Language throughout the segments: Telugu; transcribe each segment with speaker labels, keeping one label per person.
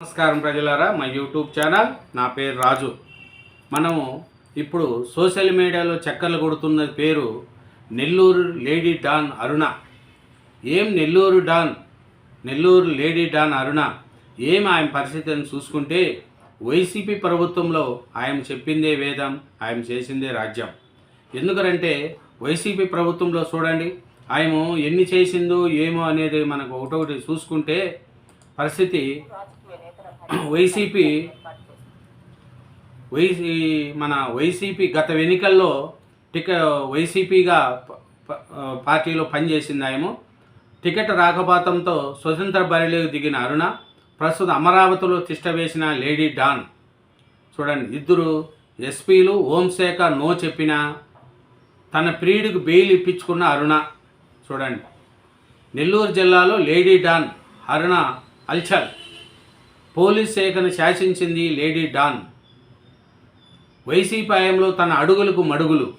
Speaker 1: నమస్కారం ప్రజలారా మా యూట్యూబ్ ఛానల్ నా పేరు రాజు. మనము ఇప్పుడు సోషల్ మీడియాలో చక్కర్లు కొడుతున్న పేరు నెల్లూరు లేడీ డాన్ అరుణ. ఏం Nellore don? Nellore lady don Aruna. ఏం ఆయన పరిస్థితిని చూసుకుంటే వైసీపీ ప్రభుత్వంలో ఆయన చెప్పిందే వేదం ఆయన చేసిందే రాజ్యం. ఎందుకంటే వైసీపీ ప్రభుత్వంలో చూడండి ఆయన ఎన్ని చేసిందో ఏమో అనేది మనకు ఒకటొకటి చూసుకుంటే పరిస్థితి వైసీపీ వైసీ మన వైసీపీ గత ఎన్నికల్లో టిక వైసీపీగా పార్టీలో పనిచేసింది ఆయము టికెట్ రాకపోతంతో స్వతంత్ర బరిలోకి దిగిన అరుణ ప్రస్తుతం అమరావతిలో తిష్టవేసిన లేడీ డాన్. చూడండి ఇద్దరు ఎస్పీలు హోంశాఖ నో చెప్పిన తన ప్రియుడికి బెయిల్ ఇప్పించుకున్న అరుణ. చూడండి నెల్లూరు జిల్లాలో లేడీ డాన్ అరుణ అల్చల్. పోలీస్ శాఖను శాసించింది లేడీ డాన్. వైసీపీ హయాంలో తన అడుగులకు మడుగులు.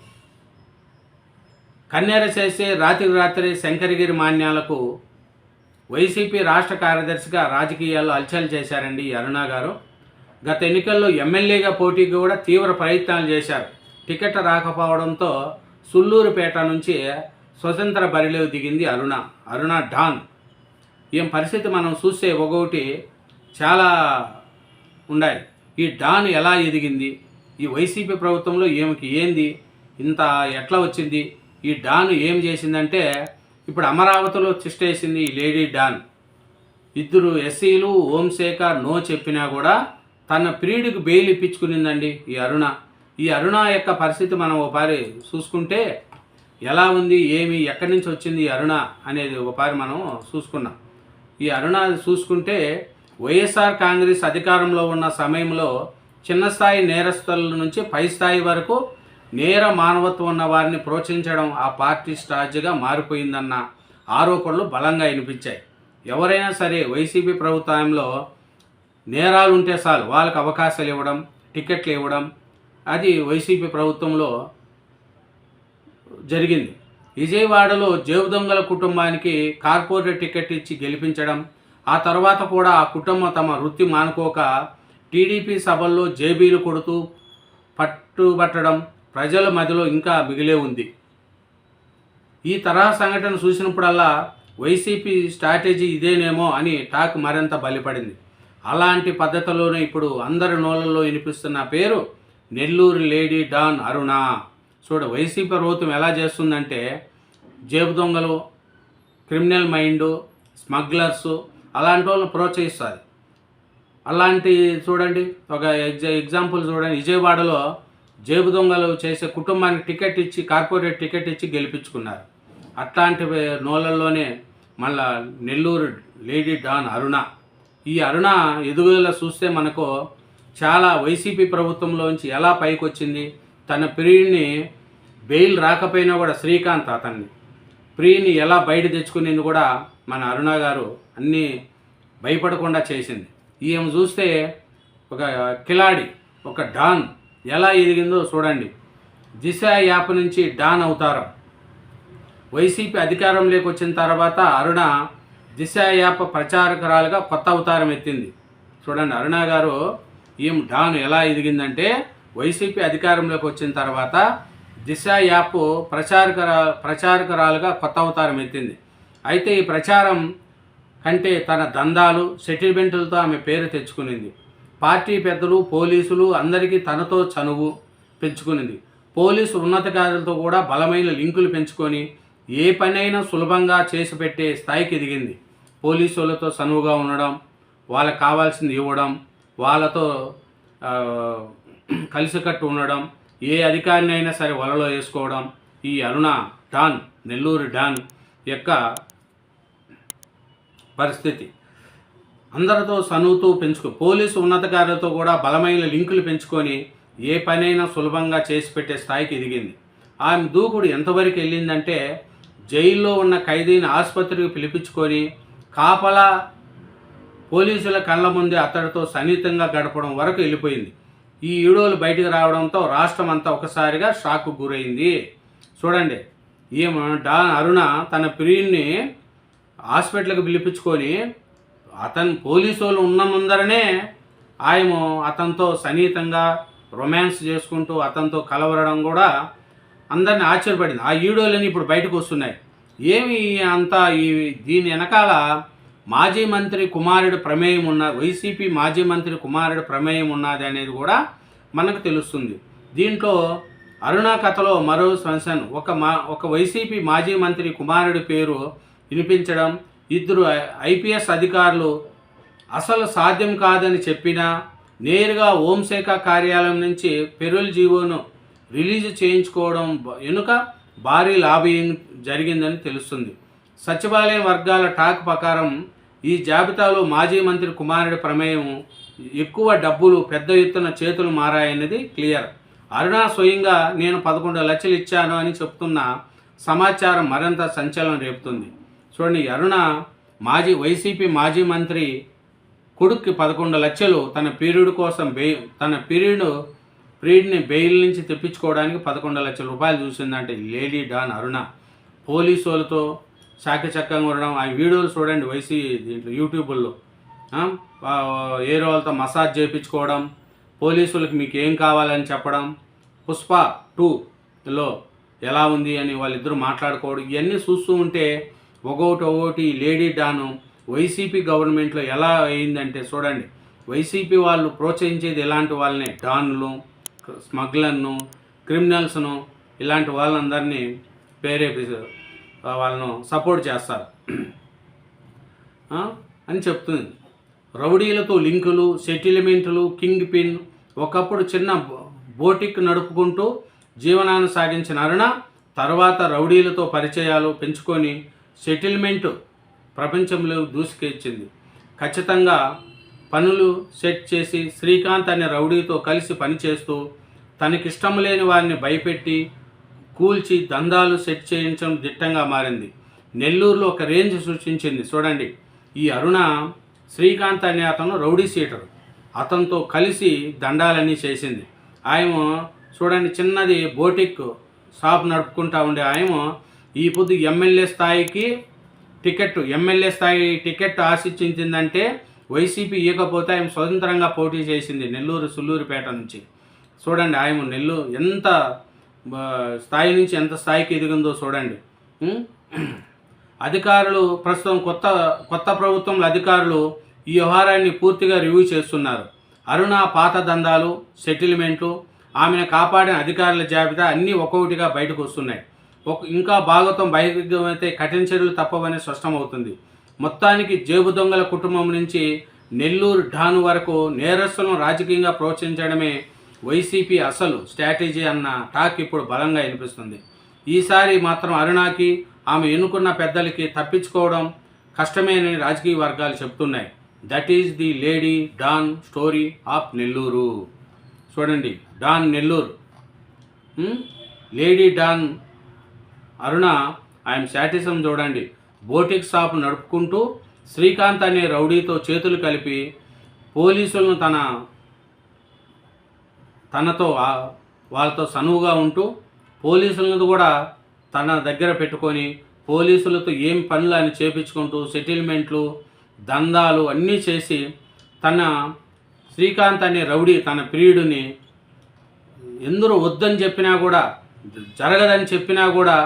Speaker 1: కన్నెర చేసే రాత్రి రాత్రి శంకరగిరి మాన్యాలకు వైసీపీ రాష్ట్ర కార్యదర్శిగా రాజకీయాల్లో అల్చల్ చేశారండి అరుణ గారు. గత ఎన్నికల్లో ఎమ్మెల్యేగా పోటీకి కూడా తీవ్ర ప్రయత్నాలు చేశారు. టికెట్ రాకపోవడంతో సుల్లూరుపేట నుంచి స్వతంత్ర బరిలో దిగింది అరుణ అరుణ డాన్. ఏం పరిస్థితి మనం చూస్తే ఒకటి చాలా ఉన్నాయి ఈ డాన్ ఎలా ఎదిగింది? ఈ వైసీపీ ప్రభుత్వంలో ఏమికి ఏంది? ఇంత ఎట్లా వచ్చింది? ఈ డాన్ ఏం చేసిందంటే ఇప్పుడు అమరావతిలో చిష్టేసింది ఈ లేడీ డాన్. ఇద్దరు ఎస్సీలు ఓంశేఖర్ నో చెప్పినా కూడా తన ప్రియుడికి బెయిల్ ఇప్పించుకునిందండి ఈ అరుణ. ఈ అరుణ యొక్క పరిస్థితి మనం ఒకసారి చూసుకుంటే ఎలా ఉంది ఏమి ఎక్కడి నుంచి వచ్చింది ఈ అరుణ అనేది ఒకసారి మనం చూసుకున్నాం. ఈ అరుణ చూసుకుంటే వైఎస్ఆర్ కాంగ్రెస్ అధికారంలో ఉన్న సమయంలో చిన్న స్థాయి నేరస్తుల నుంచి పై స్థాయి వరకు నేర మానవత్వం ఉన్న వారిని ప్రోత్సహించడం ఆ పార్టీ స్ట్రాటజీగా మారిపోయిందన్న ఆరోపణలు బలంగా వినిపించాయి. ఎవరైనా సరే వైసీపీ ప్రభుత్వంలో నేరాలు ఉంటే చాలు వాళ్ళకి అవకాశాలు ఇవ్వడం టికెట్లు ఇవ్వడం అది వైసీపీ ప్రభుత్వంలో జరిగింది. విజయవాడలో జేబు దొంగల కుటుంబానికి కార్పొరేట్ టికెట్ ఇచ్చి గెలిపించడం ఆ తర్వాత కూడా ఆ కుటుంబం తమ వృత్తి మానుకోక టీడీపీ సభల్లో జేబీలు కొడుతూ పట్టుబట్టడం ప్రజల మధ్యలో ఇంకా మిగిలే ఉంది. ఈ తరహా సంఘటన చూసినప్పుడల్లా వైసీపీ స్ట్రాటజీ ఇదేనేమో అని టాక్ మరింత బలిపడింది. అలాంటి పద్ధతిలోనే ఇప్పుడు అందరి నోళ్ళల్లో వినిపిస్తున్న పేరు నెల్లూరు లేడీ డాన్ అరుణ. చూడ వైసీపీ ప్రభుత్వం ఎలా చేస్తుందంటే జేబు దొంగలు క్రిమినల్ మైండ్ స్మగ్లర్స్ అలాంటి వాళ్ళని ప్రోత్సహిస్తుంది. అలాంటి చూడండి ఒక ఎగ్జా ఎగ్జాంపుల్ చూడండి. విజయవాడలో జేబు దొంగలు చేసే కుటుంబానికి టికెట్ ఇచ్చి కార్పొరేట్ టికెట్ ఇచ్చి గెలిపించుకున్నారు. అట్లాంటి నోళ్ళల్లోనే మళ్ళా నెల్లూరు లేడీ డాన్ అరుణ. ఈ అరుణ ఎదుగుదల చూస్తే మనకు చాలా వైసీపీ ప్రభుత్వంలోంచి ఎలా పైకి వచ్చింది తన ప్రియుడిని బెయిల్ రాకపోయినా కూడా శ్రీకాంత్ అతన్ని. ప్రియుని ఎలా బయట తెచ్చుకునేది కూడా మన అరుణ గారు అన్నీ భయపడకుండా చేసింది. ఈమె చూస్తే ఒక కిలాడి ఒక డాన్ ఎలా ఎదిగిందో చూడండి. దిశ యాప్ నుంచి డాన్ అవతారం. వైసీపీ అధికారంలోకి వచ్చిన తర్వాత అరుణ దిశ యాప్ ప్రచారకురాలుగా కొత్త అవతారం ఎత్తింది. చూడండి అరుణ గారు ఈమె డాన్ ఎలా ఎదిగిందంటే వైసీపీ అధికారంలోకి వచ్చిన తర్వాత దిశ యాప్ ప్రచారకర ప్రచారకురాలుగా కొత్త అవతారం ఎత్తింది. అయితే ఈ ప్రచారం కంటే తన దందాలు సెటిల్మెంట్లతో ఆమె పేరు తెచ్చుకునింది. పార్టీ పెద్దలు పోలీసులు అందరికీ తనతో చనువు పెంచుకునింది. పోలీసు ఉన్నతకారులతో కూడా బలమైన లింకులు పెంచుకొని ఏ పనైనా సులభంగా చేసి పెట్టే స్థాయికి ఎదిగింది. పోలీసులతో చనువుగా ఉండడం వాళ్ళకి కావాల్సింది ఇవ్వడం వాళ్ళతో కలిసికట్టు ఉండడం ఏ అధికారిని అయినా సరే వలలో వేసుకోవడం. ఈ అరుణ డాన్ నెల్లూరు డాన్ యొక్క పరిస్థితి. అందరితో సనువుతూ పెంచుకో పోలీసు ఉన్నతకారులతో కూడా బలమైన లింకులు పెంచుకొని ఏ పనైనా సులభంగా చేసి పెట్టే స్థాయికి ఎదిగింది. ఆమె దూకుడు ఎంతవరకు వెళ్ళిందంటే జైల్లో ఉన్న ఖైదీని ఆసుపత్రికి పిలిపించుకొని కాపలా పోలీసుల కళ్ళ ముందే అతడితో సన్నిహితంగా గడపడం వరకు వెళ్ళిపోయింది. ఈ వీడియోలు బయటకు రావడంతో రాష్ట్రం అంతా ఒకసారిగా షాక్కు గురైంది. చూడండి ఈమె డా అరుణ తన ప్రియుణ్ణి హాస్పిటల్కి పిలిపించుకొని అతను పోలీసు వాళ్ళు ఉన్న ముందరనే ఆయన అతనితో సన్నిహితంగా రొమాన్స్ చేసుకుంటూ అతనితో కలవరడం కూడా అందరిని ఆశ్చర్యపడింది. ఆ వీడియోలని ఇప్పుడు బయటకు వస్తున్నాయి. ఏమి అంతా ఈ దీని వెనకాల మాజీ మంత్రి కుమారుడు ప్రమేయం ఉన్న వైసీపీ మాజీ మంత్రి కుమారుడు ప్రమేయం ఉన్నది అనేది కూడా మనకు తెలుస్తుంది. దీంట్లో అరుణ కథలో మరో సంసన్ ఒక మా ఒక వైసీపీ మాజీ మంత్రి కుమారుడి పేరు వినిపించడం ఇద్దరు ఐపీఎస్ అధికారులు అసలు సాధ్యం కాదని చెప్పినా నేరుగా హోంశాఖ కార్యాలయం నుంచి పెరుల్ జీవోను రిలీజ్ చేయించుకోవడం వెనుక భారీ లాబింగ్ జరిగిందని తెలుస్తుంది. సచివాలయం వర్గాల టాక్ ప్రకారం ఈ జాబితాలో మాజీ మంత్రి కుమారుడి ప్రమేయం ఎక్కువ డబ్బులు పెద్ద ఎత్తున చేతులు మారాయన్నది క్లియర్. అరుణ స్వయంగా నేను పదకొండు లక్షలు ఇచ్చాను అని చెప్తున్న సమాచారం మరింత సంచలనం రేపుతుంది. చూడండి అరుణ మాజీ వైసీపీ మాజీ మంత్రి కొడుక్కి పదకొండు లక్షలు తన పీరియడ్ కోసం బెయి తన పీరియడ్ పీరియడ్ని బెయిల్ నుంచి తెప్పించుకోవడానికి పదకొండు లక్షల రూపాయలు చూసిందంటే లేడీ డాన్ అరుణ. పోలీసులతో చాకచక్యంగా ఉండడం. ఆ వీడియోలు చూడండి వైసీ దీంట్లో యూట్యూబ్లో. ఆ, ఆ, ఏరో వాళ్ళతో మసాజ్ చేయించుకోవడం పోలీసులకు మీకు ఏం కావాలని చెప్పడం. పుష్ప టూలో ఎలా ఉంది అని వాళ్ళిద్దరూ మాట్లాడుకోవడం. ఇవన్నీ చూస్తూ ఉంటే ఒకటి ఒకటి లేడీ డాను వైసీపీ గవర్నమెంట్లో ఎలా అయిందంటే చూడండి. వైసీపీ వాళ్ళు ప్రోత్సహించేది ఇలాంటి వాళ్ళనే? డాన్లు స్మగ్లర్ను క్రిమినల్స్ను ఇలాంటి వాళ్ళందరినీ ప్రేరేపిస్తారు వాళ్ళను సపోర్ట్ చేస్తారు. అని చెప్తుంది. రౌడీలతో లింకులు సెటిల్మెంట్లు కింగ్ పిన్ ఒకప్పుడు చిన్న బో- బోటిక్ నడుపుకుంటూ జీవనాన్ని సాగించిన అరుణ తర్వాత రౌడీలతో పరిచయాలు పెంచుకొని సెటిల్మెంట్ ప్రపంచంలో దూసుకెచ్చింది. ఖచ్చితంగా పనులు సెట్ చేసి శ్రీకాంత్ అనే రౌడీతో కలిసి పనిచేస్తూ తనకిష్టం లేని వారిని భయపెట్టి కూల్చి దందాలు సెట్ చేయించడం దిట్టంగా మారింది. నెల్లూరులో ఒక రేంజ్ సృష్టించింది. చూడండి. ఈ అరుణ శ్రీకాంత్ అనే అతను రౌడీ సీటర్. అతనితో కలిసి దండాలన్నీ చేసింది. ఆయన చూడండి చిన్నది బోటిక్ షాప్ నడుపుకుంటా ఉండే ఆయన ఈ పొద్దు ఎమ్మెల్యే స్థాయికి టికెట్ ఎమ్మెల్యే స్థాయి టికెట్ ఆశించిందంటే వైసీపీ ఇవ్వకపోతే ఆయన స్వతంత్రంగా పోటీ చేసింది నెల్లూరు సుల్లూరుపేట నుంచి. చూడండి ఆయన నెల్లూరు ఎంత స్థాయి నుంచి ఎంత స్థాయికి ఎదిగిందో చూడండి. అధికారులు ప్రస్తుతం కొత్త కొత్త ప్రభుత్వంలో అధికారులు ఈ వ్యవహారాన్ని పూర్తిగా రివ్యూ చేస్తున్నారు. అరుణ పాత దందాలు సెటిల్మెంట్లు ఆమెను కాపాడిన అధికారుల జాబితా అన్నీ ఒక్కొక్కటిగా బయటకు వస్తున్నాయి. ఒక ఇంకా భాగవతం బహిర్గమైతే కఠిన చర్యలు తప్పవని స్పష్టమవుతుంది మొత్తానికి జేబు దొంగల కుటుంబం నుంచి నెల్లూరు ఢాను వరకు నేరస్తులను రాజకీయంగా ప్రోత్సహించడమే వైసీపీ అసలు స్ట్రాటజీ అన్న టాక్ ఇప్పుడు బలంగా వినిపిస్తుంది. ఈసారి మాత్రం అరుణాకి ఆమె ఎన్నుకున్న పెద్దలకి తప్పించుకోవడం కష్టమేనని రాజకీయ వర్గాలు చెప్తున్నాయి that is the lady don story of Nellore చూడండి don Nellore lady don Aruna ఆయన శాటిజం చూడండి. బోటిక్ షాప్ నడుపుకుంటూ శ్రీకాంత్ అనే రౌడీతో చేతులు కలిపి పోలీసులను తన తనతో వాళ్ళతో సనువుగా ఉంటూ పోలీసులను కూడా తన దగ్గర పెట్టుకొని పోలీసులతో ఏం పనులు అని చేపించుకుంటూ సెటిల్మెంట్లు దందాలు అన్నీ చేసి తన శ్రీకాంత్ అనే రౌడీ తన ప్రియుడిని ఎందరూ వద్దని చెప్పినా కూడా జరగదని చెప్పినా కూడా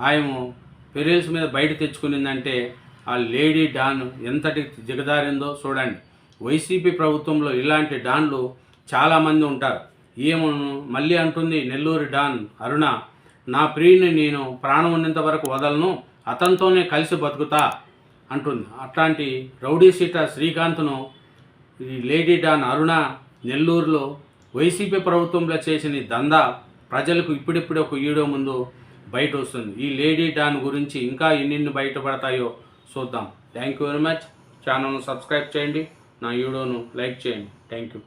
Speaker 1: ఆయన పెరియల్స్ మీద బయట తెచ్చుకునిందంటే ఆ లేడీ డాన్ ఎంతటి దిగదారిందో చూడండి. వైసీపీ ప్రభుత్వంలో ఇలాంటి డాన్లు చాలామంది ఉంటారు. ఏమో మళ్ళీ అంటుంది నెల్లూరు డాన్ అరుణ నా ప్రియుని నేను ప్రాణం ఉన్నంత వరకు వదలను అతనితోనే కలిసి బతుకుతా అంటుంది. అట్లాంటి రౌడీ సీట శ్రీకాంత్ను ఈ లేడీ డాన్ అరుణ నెల్లూరులో వైసీపీ ప్రభుత్వంలో చేసిన దందా ప్రజలకు ఇప్పుడిప్పుడే ఒక ఈడో ముందు బయట వస్తుంది. ఈ లేడీ డాన్ గురించి ఇంకా ఎన్నెన్ని బయటపడతాయో చూద్దాం. Thank you very much. ఛానల్ను సబ్స్క్రైబ్ చేయండి. నా వీడియోను లైక్ చేయండి. Thank you.